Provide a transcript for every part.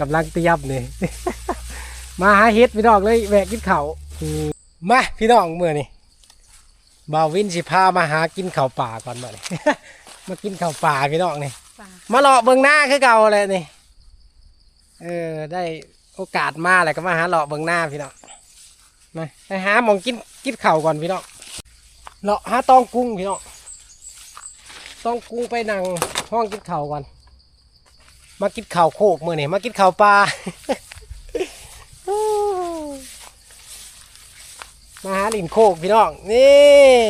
กำลังเตรียมนี่ มาหาเฮ็ดพี่น้องเลยแวะกินข้าวอืมมาพี่น้องเมื่อนี่บ่าววินสิพามาหากินข้าวป่าก่อนมานี่มากินข้าวป่าพี่น้องนี่ป่ามาเลาะเบิ่งหน้าคือเก่าเลยนี่เออได้โอกาสมาแล้วก็มาหาเลาะเบิ่งหน้าพี่น้องมาไปหาหมองกินกินข้าวก่อนพี่น้องเลาะหาตองกุ้งพี่น้องตองกุ้งไปนั่งห้องกินข้าวก่อน มากินข้าวโคกมื้อนี่มากินข้าวปลามาหาดินโคกพี่น้องนี่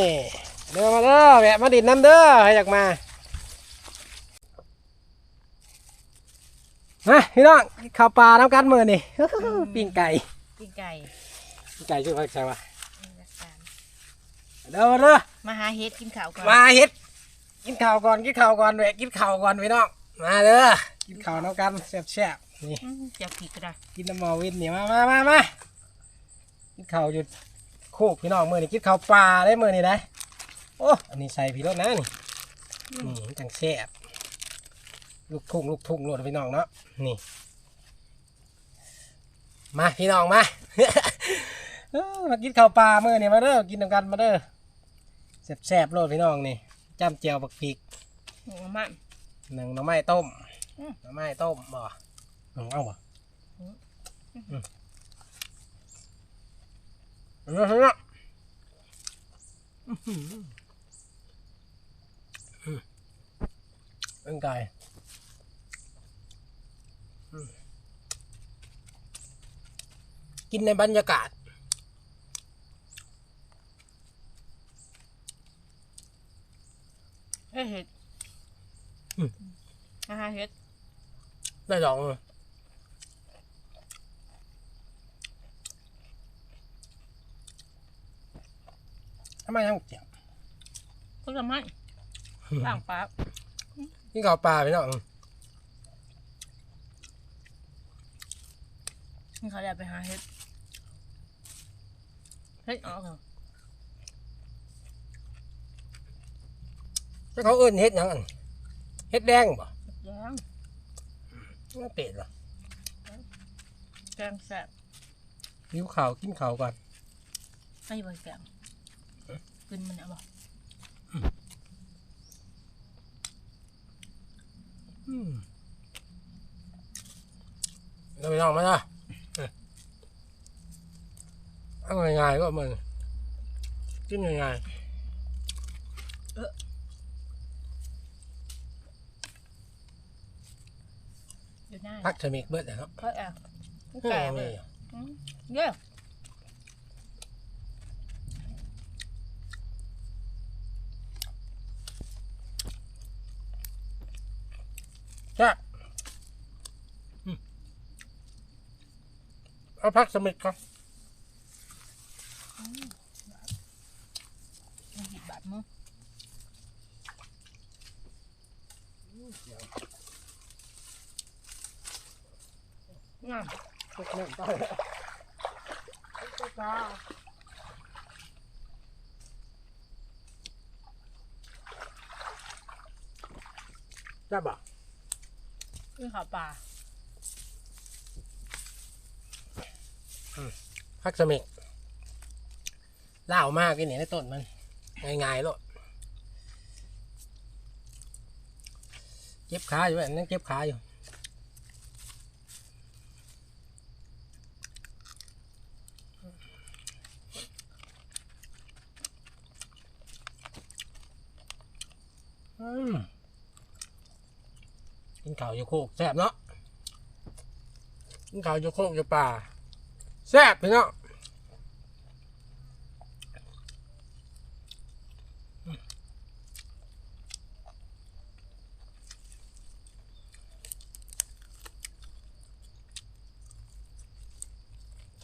เดินมาเด้อแวะมาดินน้ำเด้อใครอยากมามาพี่น้องข้าวปลาน้ำกันมือนี่ปิ้งไก่ปิ้งไก่ปิ้งไก่ชื่อว่าใช่ปะนี่ละกันเด้อเด้อมาหาเฮ็ดกินข้าวก่อนมาเฮ็ดกินข้าวก่อนกินข้าวก่อนแวะกินข้าวก่อนพี่น้องมาเด้อ กินข้าวน้ำกันแซ่บๆนี่อืมเจ้าผีก็ได้กินน้ำมอวินนี่มามามามากินข้าวอยู่โคกพี่น้องมือนี่กินข้าวปลาได้มือนี่ได้โอ้อันนี้ใส่พี่รถนะนี่นี่จังแซ่บลูกทุ่งลูกทุ่งโลดพี่น้องเนาะนี่ มาพี่น้องมาเอ้อมากินข้าวปลามือนี่มาเด้อกินน้ำกันมาเด้อแซ่บๆโลดพี่น้องนี่จ้ำเจียวบักพริกหัวมันหนึ่งหน่อไม้ต้มอื มหน่อไม้ต้มบ่เอาเอาบ่อืมอืมเอาเอาเอาอื้อหืออืมเป็นไก่อืมกินในบรรยากาศเอ้ยเฮ็ดอืมมาหาเฮ็ด ได้ดอกเลยทำไมต้องเจียวก็ทำไมล่างปลานี่ข้าวปลาไปเนาะนี่เขาจะไปหาเฮ็ดเฮ็ดออกเหรอถ้าเขาเอิ้นเฮ็ดหยังอันเฮ็ดแดงบ่ยัง ไม่เป็ดหรอแกงแซ่บหิวข้าวกินข้าวก่อนไม่ใบแกงกินมันเอาบ่อืมเราไปลองมาละเอาง่ายๆก็มันกินง่าย อยู่หน้าๆพักเทมิกเบิดนะครับเขาแอบเอแก่อเลไม่ยอืมเยอะจ้ะอืมเอาพักเทมิกครับมันหยิบบาดมือ น่ะพักเทมิกได้จ้ะบ่นี่ข้าวปลาพักเทมิกล่าวมากกินนี่ในต้นมัน ง่ายๆโลดเจ็บขาอยู่อันนั่นเจ็บขาอยู่ กินข้าวอยู่โคกแซ่บเนาะกินข้าวอยู่โคกอยู่ป่าแซ่บพี่เนาะ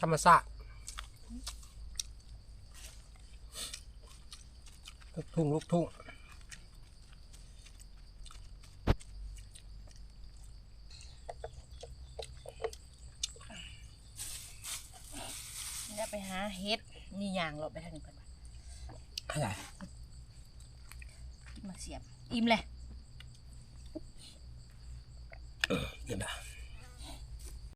ธรรมศาสตร์ลูกทุ่งลูกทุ่ง ไปหาเฮ็ดนี่ยางเราไปทางนี้ก่อนว่ะอะไรมาเสียบ อิ่มเลย เออเยี่ยมนะ